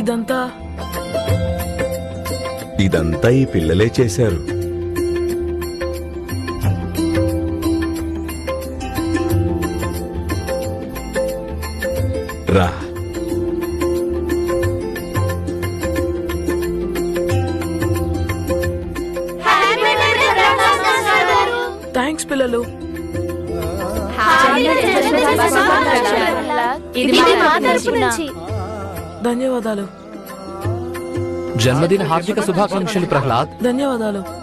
ఇదంతా ఇదంతా ఈ పిల్లలే చేశారు రా థ్యాంక్స్ పిల్లలు ఇది మా తరపు నుంచి ధన్యవాదాలు. జన్మదిన హార్దిక శుభాకాంక్షలు ప్రహ్లాద్. ధన్యవాదాలు.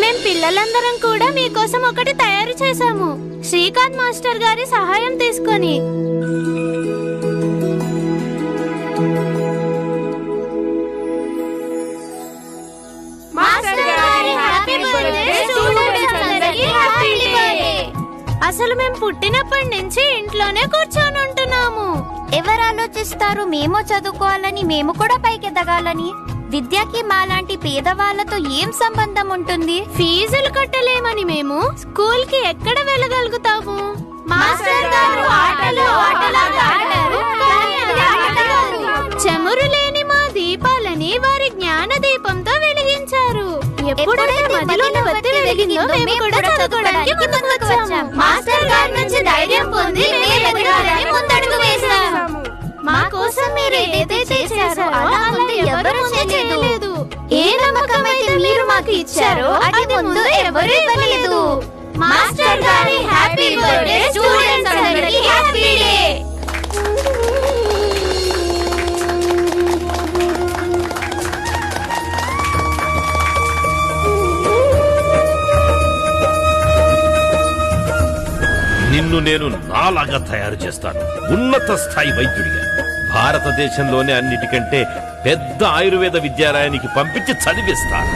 మేం పిల్లలందరం కూడా మీకోసం ఒకటి తయారు చేశాము. శ్రీకాంత్ మాస్టర్ గారి సహాయం తీసుకొని. అసలు మేము పుట్టినప్పటి నుంచి ఇంట్లోనే కూర్చొని ఉంటున్నాము. ఎవరు ఆలోచిస్తారు? మేము చదువుకోవాలని మేము కూడా పైకెదగాలని విద్యకి మాలాంటి పేదవాళ్ళతో ఏం సంబంధం ఉంటుంది? ఫీజులు కట్టలేమని మేము స్కూల్కి ఎక్కడ వెళ్ళగలుగుతాము? మాస్టర్ గారు ఆటలు ఆటలాగా ఆడారు. చెమురు లేని ఎప్పుడైతే మదిలోని ఒత్తి వెలిగిందో మేము కూడా చదువుకోవడానికి ముందుకు వచ్చాము. మాస్టర్ గారి నుంచి ధైర్యం పొంది మేము ఎదగాలని ముందడుగు వేశాము. మా కోసం మీరు ఏదైతే చేశారో అలా ముందు ఎవరూ చేయలేదు. ఏ నమ్మకం అయితే మీరు మాకు ఇచ్చారో అది ముందు ఎవరు ఇవ్వలేదు. మాస్టర్ గారి హ్యాపీ బర్త్డే. స్టూడెంట్స్ అందరికీ హ్యాపీ డే. నిన్ను నేను నాలాగా తయారు చేస్తాను. ఉన్నత స్థాయి వైద్యుడిగా. భారతదేశంలోనే అన్నిటికంటే పెద్ద ఆయుర్వేద విద్యాలయానికి పంపించి చదివిస్తాను.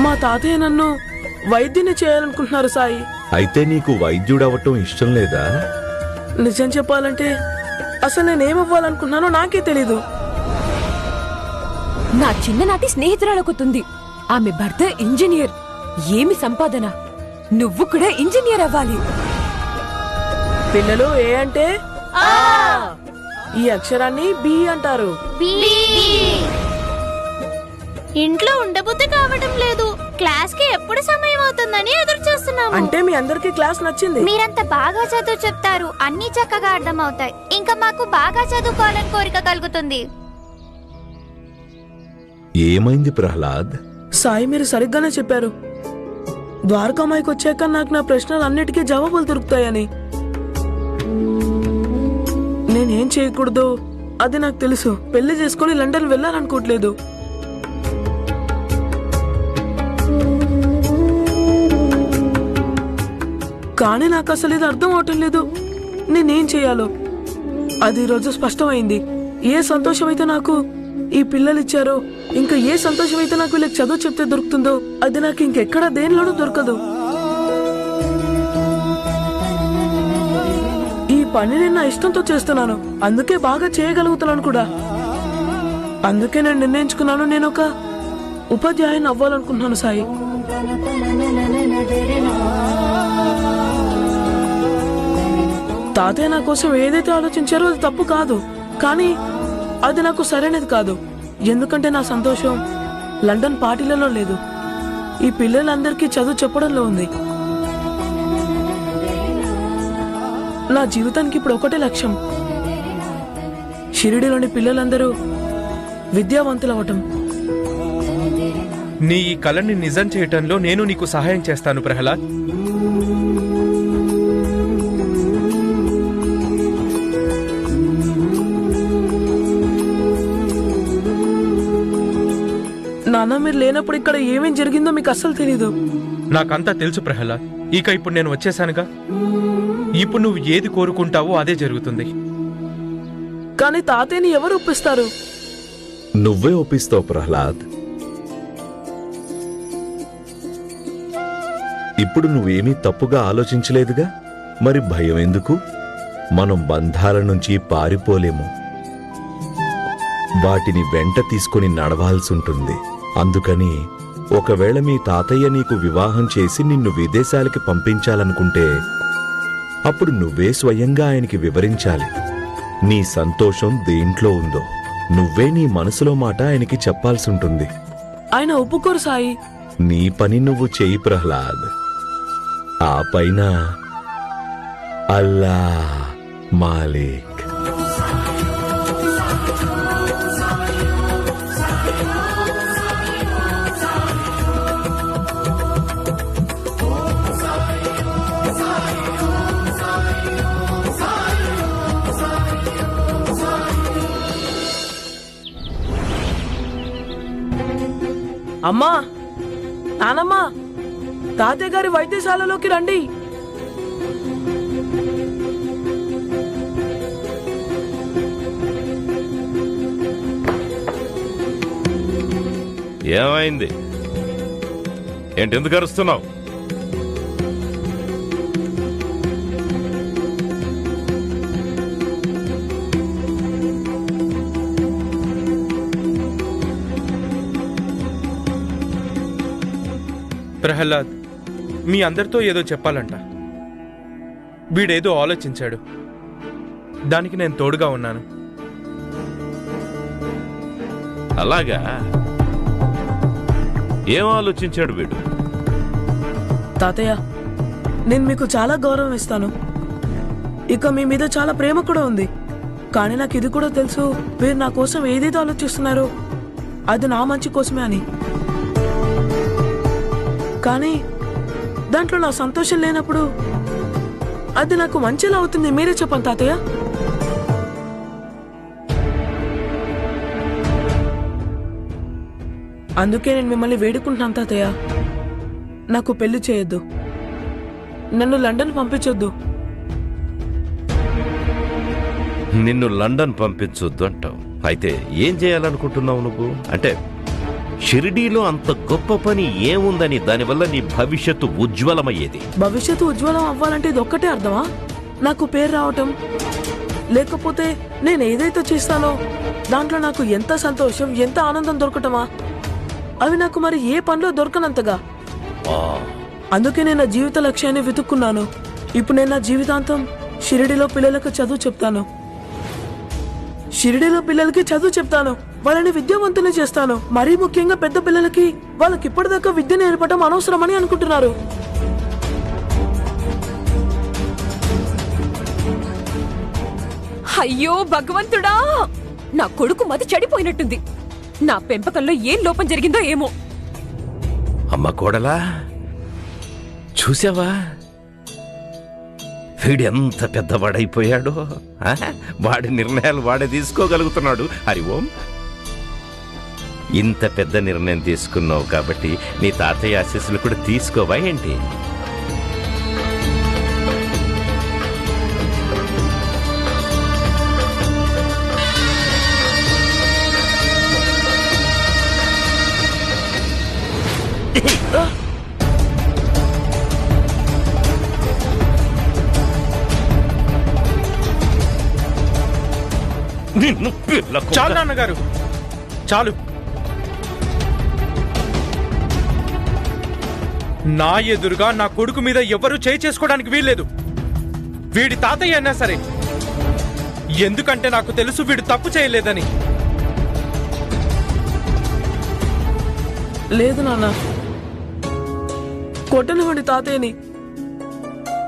మా తాతయ్య నన్ను వైద్యుని చేయాలనుకుంటున్నారు సాయి. అయితే నీకు వైద్యుడవటం ఇష్టం లేదా? నిజం చెప్పాలంటే అసలు నేనేమవ్వాలనుకుంటున్నానో నాకే తెలీదు. నా చిన్ననాటి స్నేహితురాలకుతుంది. ఆమె భర్త ఇంజనీర్. ఏమి సంపాదన? నువ్వు కూడా ఇంజనీర్ అవ్వాలి. పిల్లలు ఏ అంటే? ఈ అక్షరాన్ని బి అంటారు. ఇంట్లో ఉండబుద్ధి కావడం లేదు. క్లాస్కి ఎప్పుడు సమయం అవుతుందని ఎదురు చూస్తున్నాము అంటే మీ అందరికి క్లాస్ నచ్చింది. మీరంత బాగా చదువు చెప్తారు. అన్ని చక్కగా అర్థమవుతాయి. ఇంకా మాకు బాగా చదువుకోవాలని కోరిక కలుగుతుంది. ఏమైంది ప్రహ్లాద్? సాయి మీరు సరిగ్గానే చెప్పారు. ద్వారకామాయికి వచ్చాక నాకు నా ప్రశ్నలు అన్నిటికీ జవాబులు దొరుకుతాయని. నేనేం చేయకూడదు అది నాకు తెలుసు. పెళ్ళి చేసుకుని లండన్ వెళ్ళాలనుకోవట్లేదు. కానీ నాకు అసలు ఇది అర్థం అవటం లేదు. నేనేం చేయాలో? అది ఈరోజు రోజు స్పష్టమైంది. ఏ సంతోషం అయితే నాకు ఈ పిల్లలు ఇచ్చారో ఇంకా ఏ సంతోషం అయితే నాకు వీళ్ళకి చదువు చెప్తే దొరుకుతుందో అది నాకు ఇంకెక్కడ దేనిలోనూ దొరకదు. ఈ పని నేను నా ఇష్టంతో చేస్తున్నాను. అందుకే బాగా చేయగలుగుతున్నాను కూడా. అందుకే నేను నిర్ణయించుకున్నాను. నేను ఒక ఉపాధ్యాయుని అవ్వాలనుకుంటున్నాను సాయి. తాతయ్య నా కోసం ఏదైతే ఆలోచించారో అది తప్పు కాదు. కానీ అది నాకు సరైనది కాదు. ఎందుకంటే నా సంతోషం లండన్ పార్టీలలో లేదు. ఈ పిల్లలందరికీ చదువు చెప్పడంలో ఉంది. నా జీవితానికి ఇప్పుడు ఒకటే లక్ష్యం. షిరిడిలోని పిల్లలందరూ విద్యావంతులవటం నీ ఈ కళని నిజం చేయటంలో నేను నీకు సహాయం చేస్తాను ప్రహ్లాద్. నాన్న మీరు లేనప్పుడు ఇక్కడ ఏమేం జరిగిందో మీకు అస్సలు తెలీదు. నాకంతా తెలుసు ప్రహ్లాద్. ఇక ఇప్పుడు నేను వచ్చేసానుగా ఇప్పుడు నువ్వు ఏది కోరుకుంటావో అదే జరుగుతుంది. కానీ తాతయ్యని ఎవరు ఒప్పిస్తారు? నువ్వే ఒప్పిస్తావు ప్రహ్లాద్. ఇప్పుడు నువ్వేమీ తప్పుగా ఆలోచించలేదుగా? మరి భయం ఎందుకు? మనం బంధాల నుంచి పారిపోలేము. వాటిని వెంట తీసుకుని నడవాల్సుంటుంది అందుకని ఒకవేళ మీ తాతయ్య నీకు వివాహం చేసి నిన్ను విదేశాలకి పంపించాలనుకుంటే అప్పుడు నువ్వే స్వయంగా ఆయనకి వివరించాలి. నీ సంతోషం దేంట్లో ఉందో నువ్వే నీ మనసులో మాట ఆయనకి చెప్పాల్సుంటుంది. ఆయన ఒప్పుకోరు సాయి. నీ పని నువ్వు చేయి ప్రహ్లాద్. ఆ పైన అల్లా మాలిక్. అమ్మా నానమ్మా తాతయ్య గారి వైద్యశాలలోకి రండి. ఏమైంది? ఏంటి ఎందుకు అరుస్తున్నావు? ప్రహ్లాద్ మీ అందరితో ఏదో చెప్పాలంట. వీడేదో ఆలోచించాడు. దానికి నేను తోడుగా ఉన్నాను. అలాగా? ఏం ఆలోచించాడు వీడు? తాతయ్య నేను మీకు చాలా గౌరవం ఇస్తాను. ఇక మీ మీద చాలా ప్రేమ కూడా ఉంది. కానీ నాకు ఇది కూడా తెలుసు మీరు నా కోసం ఏదేదో ఆలోచిస్తున్నారో అది నా మంచి కోసమే అని. కానీ దాంట్లో నా సంతోషం లేనప్పుడు అది నాకు మంచిలా అవుతుంది. మీరే చెప్పండి తాతయ్య. అందుకే నేను మిమ్మల్ని వేడుకుంటున్నాను తాతయ్య. నాకు పెళ్ళి చేయొద్దు. నన్ను లండన్ పంపించొద్దు. నిన్ను లండన్ పంపించొద్దు అంటావు. అయితే ఏం చేయాలనుకుంటున్నావు నువ్వు? అంటే షిరిడీలో అంత గొప్ప పని ఏముందని దానివల్ల నీ భవిష్యత్తు ఉజ్వలమయ్యేది? భవిష్యత్తు ఉజ్వలం అవ్వాలంటే ఇది ఒక్కటే అర్థమా? నాకు పేరు రావటం లేకపోతే నేను ఏదైతే చేస్తానో దాంట్లో నాకు ఎంత సంతోషం ఎంత ఆనందం దొరకటమా? అవి నాకు మరి ఏ పనిలో దొరకనంతగా? అందుకే నేను నా జీవిత లక్ష్యాన్ని వెతుక్కున్నాను. ఇప్పుడు నేను నా జీవితాంతం షిరిడిలో పిల్లలకు చదువు చెప్తాను. షిరిడిలో పిల్లలకి చదువు చెప్తాను. వాళ్ళని విద్యావంతులు చేస్తాను. మరీ ముఖ్యంగా పెద్ద పిల్లలకి వాళ్ళకి ఇప్పటిదాకా విద్య నేర్పడం అనవసరమని అనుకుంటున్నారు. అయ్యో భగవంతుడా! నా కొడుకు మతి చెడిపోయినట్టుంది. నా పెంపకంలో ఏం లోపం జరిగిందో ఏమో. అమ్మ కోడలా చూసావా వీడు ఎంత పెద్దవాడైపోయాడో వాడి నిర్ణయాలు వాడే తీసుకోగలుగుతున్నాడు. హరి ఓం. ఇంత పెద్ద నిర్ణయం తీసుకున్నావు కాబట్టి నీ తాతయ్య ఆశీస్సులు కూడా తీసుకోవా ఏంటి? నిన్ను పిల్ల. చాలు నాన్నగారు. చాలు. నా ఎదురుగా నా కొడుకు మీద ఎవరూ చేయి చేసుకోవడానికి వీల్లేదు. వీడి తాతయ్య అయినా సరే. ఎందుకంటే నాకు తెలుసు వీడు తప్పు చేయలేదని. లేదు నాన్న. కొట్టనివ్వండి తాతయ్యని.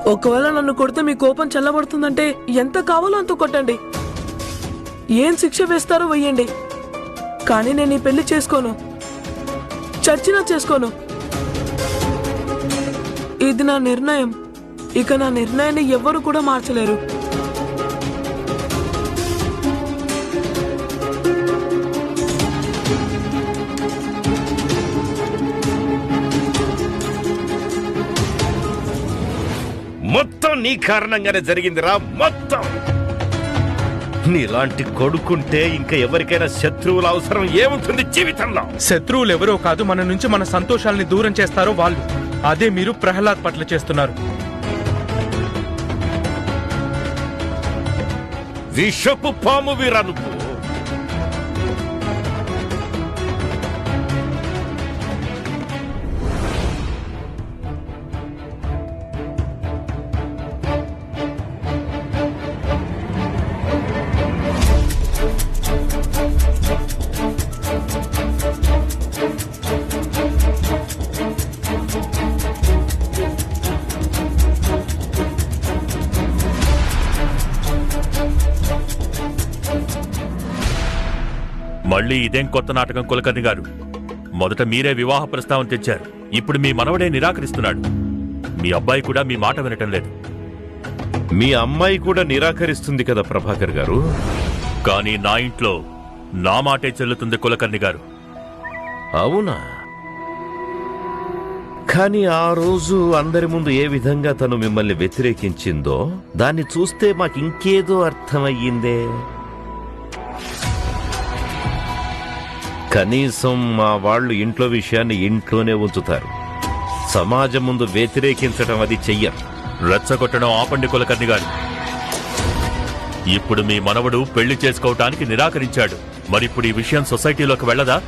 ఒకవేళ నన్ను కొడితే మీ కోపం చల్లబడుతుందంటే ఎంత కావాలో అంత కొట్టండి. ఏం శిక్ష వేస్తారో వెయ్యండి. కానీ నేను ఈ పెళ్ళి చేసుకోను. చచ్చినా చేసుకోను. ఇది నా నిర్ణయం. ఇక నా నిర్ణయాన్ని ఎవ్వరు కూడా మార్చలేరు. మొత్తం నీ కారణంగానే జరిగిందిరా మొత్తం. నీలాంటి కొడుకుంటే ఇంకా ఎవరికైనా శత్రువుల అవసరం ఏముంటుంది జీవితంలో? శత్రువులు ఎవరో కాదు మన నుంచి మన సంతోషాల్ని దూరం చేస్తారో వాళ్ళు. అదే మీరు ప్రహ్లాద్ పట్ల చేస్తున్నారు. విషపు పాము వీరా నువ్వు మళ్ళీ ఇదేం కొత్త నాటకం కులకర్ణి గారు? మొదట మీరే వివాహ ప్రస్తావన తెచ్చారు. ఇప్పుడు మీ మనవడే నిరాకరిస్తున్నాడు. మీ అబ్బాయి కూడా మీ మాట వినటం లేదు. మీ అమ్మాయి కూడా నిరాకరిస్తుంది కదా ప్రభాకర్ గారు? కానీ నా ఇంట్లో నా మాటే చెల్లుతుంది కులకర్ణి గారు. అవునా? కానీ ఆ రోజు అందరి ముందు ఏ విధంగా తను మిమ్మల్ని వ్యతిరేకించిందో దాన్ని చూస్తే మాకు ఇంకేదో అర్థమయ్యిందే. కనీసం మా వాళ్ళు ఇంట్లో విషయాన్ని ఇంట్లోనే ఉంచుతారు. సమాజం ముందు వ్యతిరేకించడం అది చెయ్యరు. రెచ్చగొట్టడం ఆపండి కులకర్ణి గారు. ఇప్పుడు మీ మనవడు పెళ్ళి చేసుకోవటానికి నిరాకరించాడు. మరిప్పుడు ఈ విషయం సొసైటీలోకి వెళ్ళదా?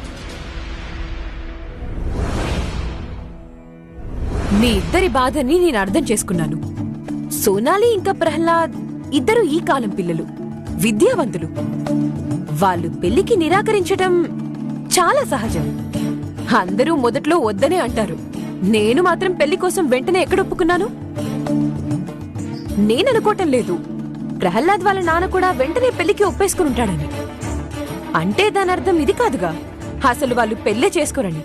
మీ ఇద్దరి బాధని నేను అర్థం చేసుకున్నాను. సోనాలి ఇంకా ప్రహ్లాద్ ఇద్దరు ఈ కాలం పిల్లలు విద్యావంతులు. వాళ్ళు పెళ్ళికి నిరాకరించటం చాలా సహజం. అందరూ మొదట్లో వద్దనే అంటారు. నేను మాత్రం పెళ్ళి కోసం వెంటనే ఎక్కడ ఒప్పుకున్నాను? నేననుకోవటం లేదు. ప్రహ్లాద్ వాళ్ళ నాన్న కూడా వెంటనే పెళ్ళికి ఒప్పేసుకుని ఉంటాడని అంటే దాని అర్థం ఇది కాదుగా. అసలు వాళ్ళు పెళ్ళే చేసుకోరని.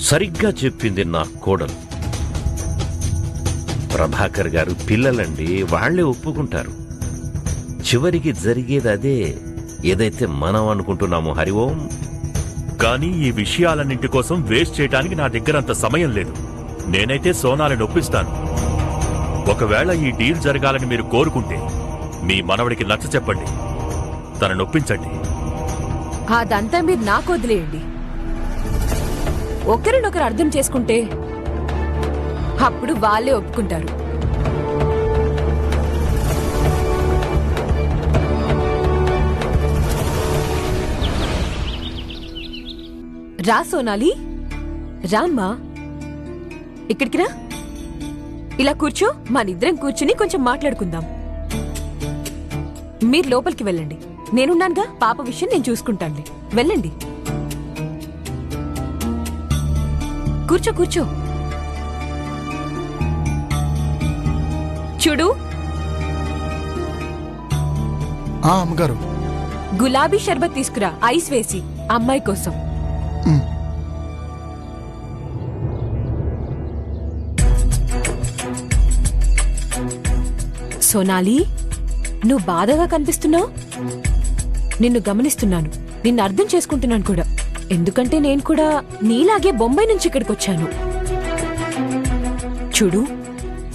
సరిగ్గా చెప్పింది నా కోడలు. ప్రభాకర్ గారు పిల్లలండి వాళ్ళే ఒప్పుకుంటారు. చివరికి జరిగేది అదే. ఏదైతే మనం అనుకుంటున్నామో హరి ఓం. కానీ ఈ విషయాలన్నింటి కోసం వేస్ట్ చేయడానికి నా దగ్గర అంత సమయం లేదు. నేనైతే సోనాలని ఒప్పిస్తాను ఒకవేళ ఈ డీల్ జరగాలని మీరు కోరుకుంటే మీ మనవడికి నచ్చ చెప్పండి. తనను ఒప్పించండి అదంతా మీరు నాకు వదిలేయండి. ఒకరినొకరు అర్థం చేసుకుంటే అప్పుడు వాళ్ళే ఒప్పుకుంటారు. రా సోనాలి. రామ్మా. ఇక్కడికి రా. ఇలా కూర్చో మనిద్దరం కూర్చుని కొంచెం మాట్లాడుకుందాం. మీరు లోపలికి వెళ్ళండి. నేనున్నానుగా పాప విషయం నేను చూసుకుంటానులే. వెళ్ళండి. కూర్చో కూర్చో. చూడు. ఆ అమ్మగారు. గులాబీ షర్బత్ తీసుకురా ఐస్ వేసి అమ్మాయి కోసం. సోనాలి నువ్వు బాధగా కనిపిస్తున్నావు? నిన్ను గమనిస్తున్నాను. నిన్ను అర్థం చేసుకుంటున్నాను కూడా. ఎందుకంటే నేను కూడా నీలాగే బొంబాయి నుంచి ఇక్కడికి వచ్చాను. చూడు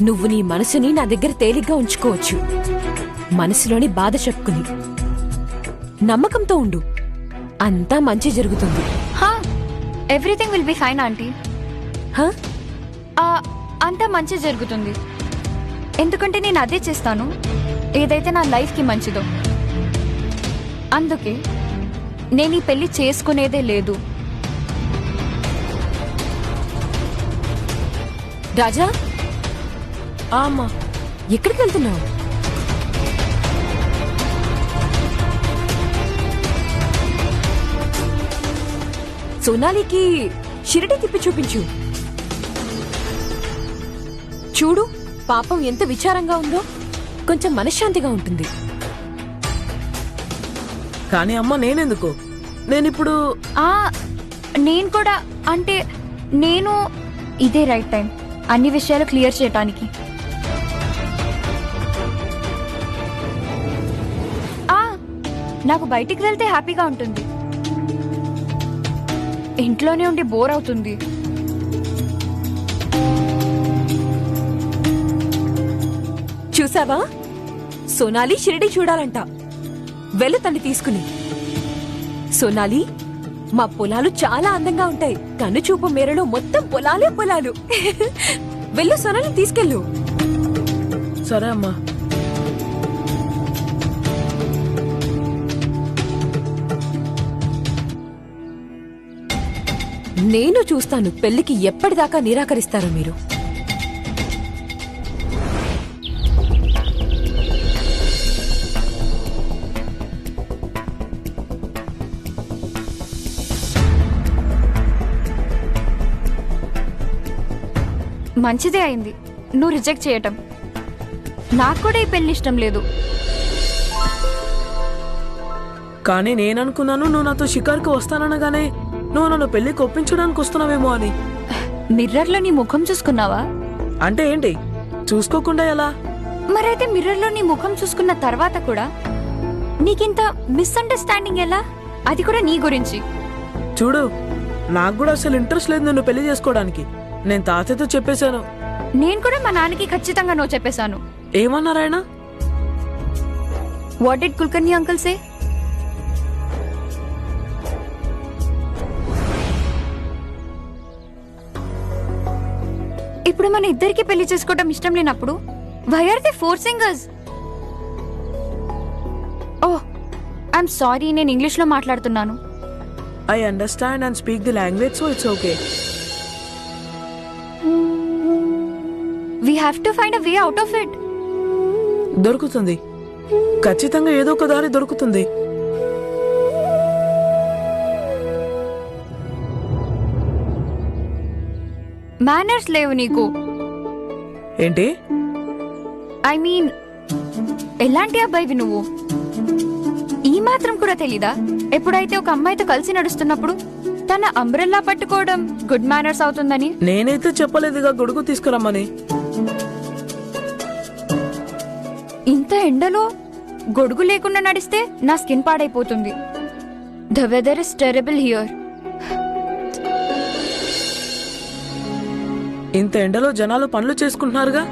నువ్వు నీ మనసుని నా దగ్గర తేలిగ్గా ఉంచుకోవచ్చు. మనసులోని బాధ చెప్పుకుని. నమ్మకంతో ఉండు. అంతా మంచి జరుగుతుంది. Everything will be fine aunty హ? అంతా మంచి జరుగుతుంది. ఎందుకంటే నేను అదే చేస్తాను. ఏదైతే నా లైఫ్కి మంచిదో. అందుకే నేను ఈ పెళ్ళి చేసుకునేదే లేదు. రాజా? ఆ అమ్మా. ఎక్కడికి వెళ్తున్నావు? సోనాలికి షిరిడి తిప్పి చూపించు. చూడు పాపం ఎంత విచారంగా ఉందో. కొంచెం మనశ్శాంతిగా ఉంటుంది. కానీ అమ్మ నేనెందుకు? నేనిప్పుడు ఆ నేను కూడా అంటే నేను ఇదే రైట్ టైం. అన్ని విషయాలు క్లియర్ చేయటానికి. ఆ నాకు బయటికి వెళ్తే హ్యాపీగా ఉంటుంది. ఇంట్లోనే ఉండి బోర్ అవుతుంది. చూసావా? సోనాలి షిరిడి చూడాలంట. వెళ్ళు తల్లి తీసుకుని. సోనాలి మా పొలాలు చాలా అందంగా ఉంటాయి. కనుచూపు మేరలో మొత్తం పొలాలే పొలాలు. వెళ్ళు సోనాలి తీసుకెళ్ళు. సరే అమ్మా. నేను చూస్తాను పెళ్ళికి ఎప్పటిదాకా నిరాకరిస్తారో మీరు. మంచిదే అయింది. నువ్వు రిజెక్ట్ చేయటం. నాకు కూడా ఈ పెళ్ళి ఇష్టం లేదు. కానీ నేను అనుకున్నాను నువ్వు నాతో షికార్కి వస్తాననగానే నువ్వు నన్ను పెళ్ళికి ఒప్పించడానికి వస్తున్నావేమో అని. మిర్రర్లో నీ ముఖం చూసుకున్నావా? అంటే ఏంటి? చూసుకోకుండా ఎలా? మరైతే మిర్రర్లో నీ ముఖం చూసుకున్న తర్వాత కూడా నీకింత మిస్అండర్స్టాండింగ్ ఎలా? అది కూడా నీ గురించి. చూడు నాకు కూడా అసలు ఇంట్రెస్ట్ లేదు నిన్ను పెళ్ళి చేసుకోవడానికి. నేను తాతయ్యతో చెప్పేశాను. నేను కూడా మా నాన్నకి ఖచ్చితంగా నో చెప్పేశాను. ఏమన్నారాయన? What did Kulkarni uncle say ఇప్పుడు మన ఇద్దరికి పెళ్ళి చేసుకోవడం ఇష్టం లేనప్పుడు why are the four singers oh I'm sorry నేను ఇంగ్లీష్లో మాట్లాడుతున్నాను. I understand and speak the language so it's okay we have to find a way out of it దొరుకుతుంది. ఖచ్చితంగా ఏదో ఒక దారి దొరుకుతుంది. మేనర్స్ లేవు నీకు. ఏంటి? ఐ మీన్ ఎలాంటి అబ్బాయివి నువ్వు? ఈ మాత్రం కూడా తెలీదా? ఎప్పుడైతే ఒక అమ్మాయితో కలిసి నడుస్తున్నప్పుడు తన అంబ్రెల్లా పట్టుకోవడం గుడ్ మేనర్స్ అవుతుందని? నేనైతే చెప్పలేదుగా గొడుగు తీసుకురమ్మని. ఇంత ఎండలో గొడుగు లేకుండా నడిస్తే నా స్కిన్ పాడైపోతుంది. The weather is terrible here ఇంత ఎండలో జనాలు పనులు చేసుకుంటున్నారుగా?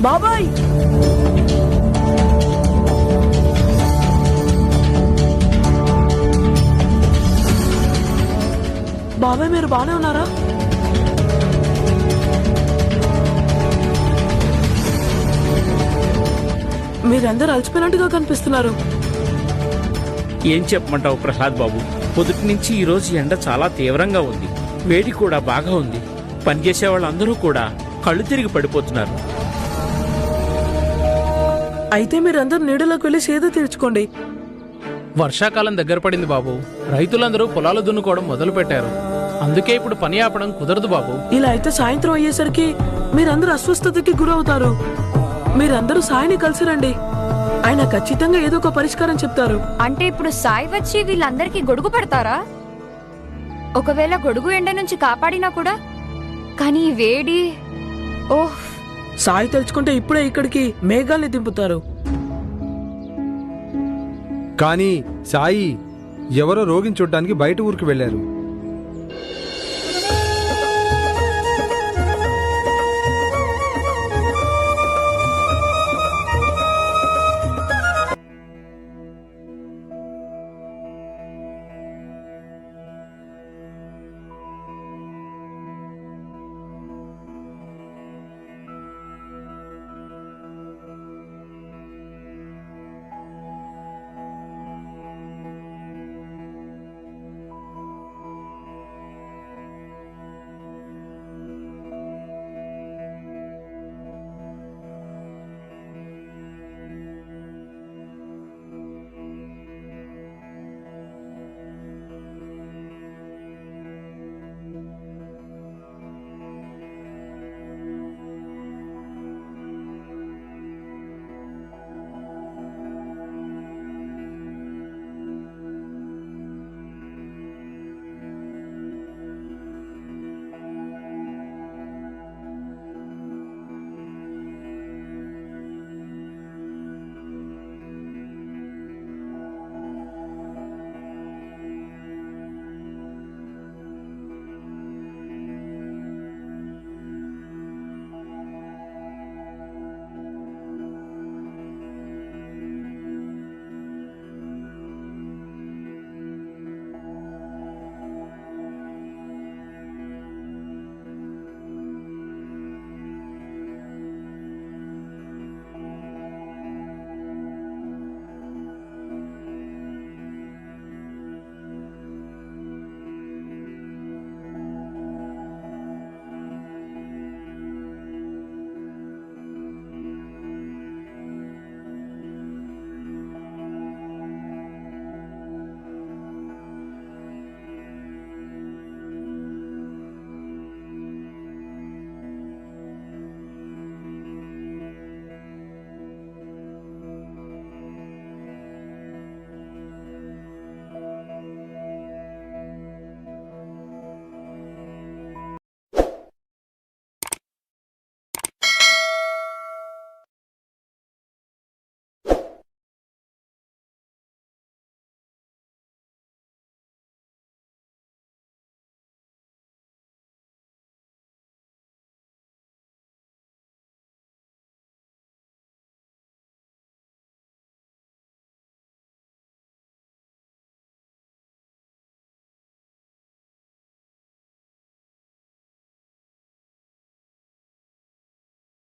బాబాయ్! బాబాయ్ మీరు బాగానే ఉన్నారా? మీరందరూ అలసిపోయినట్టుగా కనిపిస్తున్నారు. ఏం చెప్పమంటావు ప్రసాద్ బాబు? పొద్దుటి నుంచి ఈ రోజు ఎండ చాలా తీవ్రంగా ఉంది. వేడి కూడా బాగా ఉంది. పనిచేసే వాళ్ళందరూ కూడా కళ్ళు తిరిగి పడిపోతున్నారు. అయితే మీరందరూ నీడలోకి వెళ్ళి సేద తీర్చుకోండి. వర్షాకాలం దగ్గర పడింది బాబు. రైతులందరూ పొలాలు దున్నుకోవడం మొదలు పెట్టారు అందుకే ఇప్పుడు పని ఆపడం కుదరదు బాబు. ఇలా అయితే సాయంత్రం అయ్యేసరికి మీరందరూ అస్వస్థతకి గురవుతారు. మీరందరూ సాయిని కలిసి రండి. ఆయన ఖచ్చితంగా ఏదో ఒక పరిష్కారం చెప్తారు. అంటే ఇప్పుడు సాయి వచ్చి వీళ్ళందరికీ గొడుగు పెడతారా? ఒకవేళ గొడుగు ఎండ నుంచి కాపాడినా కూడా? కానీ ఈ వేడి ఓహ్. సాయి తెలుసుకుంటే ఇప్పుడే ఇక్కడికి మేఘాల్ని దింపుతారు. కానీ సాయి ఎవరో రోగిని చూడడానికి బయట ఊరికి వెళ్ళారు